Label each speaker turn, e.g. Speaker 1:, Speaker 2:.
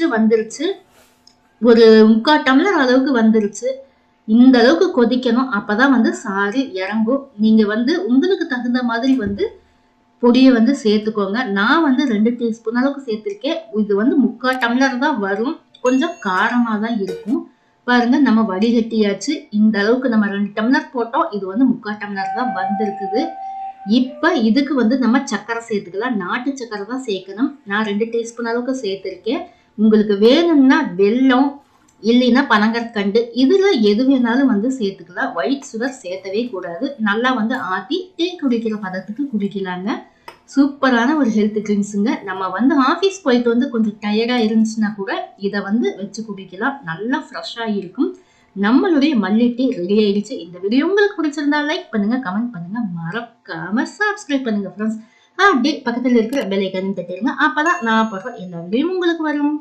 Speaker 1: First வந்துருச்சு. ஒரு முக்கால் டம்ளர் அளவுக்கு வந்துருச்சு. இந்த அளவுக்கு கொதிக்கணும். அப்போ தான் வந்து சாறு இறங்கும். நீங்கள் வந்து உங்களுக்கு தகுந்த மாதிரி வந்து பொடியை வந்து சேர்த்துக்கோங்க. நான் வந்து ரெண்டு டீஸ்பூன் அளவுக்கு சேர்த்துருக்கேன். இது வந்து முக்கால் டம்ளர் தான் வரும். கொஞ்சம் காரமாக தான் இருக்கும். பாருங்க நம்ம வடிகட்டியாச்சு. இந்த அளவுக்கு நம்ம ரெண்டு டம்ளர் போட்டோம். இது வந்து முக்கால் டம்ளர் தான் வந்திருக்குது. இப்போ இதுக்கு வந்து நம்ம சக்கரை சேர்த்துக்கலாம். நாட்டு சக்கரை தான் சேர்க்கணும். நான் ரெண்டு டீஸ்பூன் அளவுக்கு சேர்த்துருக்கேன். உங்களுக்கு வேணும்னா வெல்லம் இல்லைன்னா பனங்கற்கண்டு இதில் எது வேணாலும் வந்து சேர்த்துக்கலாம். ஒயிட் சுகர் சேர்த்தவே கூடாது. நல்லா வந்து ஆற்றி டீ குடிக்கிற பதத்துக்கு குடிக்கலாங்க. சூப்பரான ஒரு ஹெல்த் ட்ரிங்க்ஸுங்க நம்ம வந்து ஆஃபீஸ் போயிட்டு வந்து கொஞ்சம் டயர்டாக இருந்துச்சுன்னா கூட இதை வந்து வச்சு குடிக்கலாம். நல்லா ஃப்ரெஷ்ஷாக இருக்கும். நம்மளுடைய மல்லி டீ ரெடி ஆயிடுச்சு. இந்த வீடியோ உங்களுக்கு பிடிச்சிருந்தா லைக் பண்ணுங்க கமெண்ட் பண்ணுங்க. மறக்காம சப்ஸ்கிரைப் பண்ணுங்க ஃப்ரெண்ட்ஸ் அப்படியே பக்கத்தில் இருக்கிற பெல் ஐக்கனையும் தட்டிடுங்க. அப்பதான் நான் போடுற எல்லா வீடியோவும் உங்களுக்கு வரும்.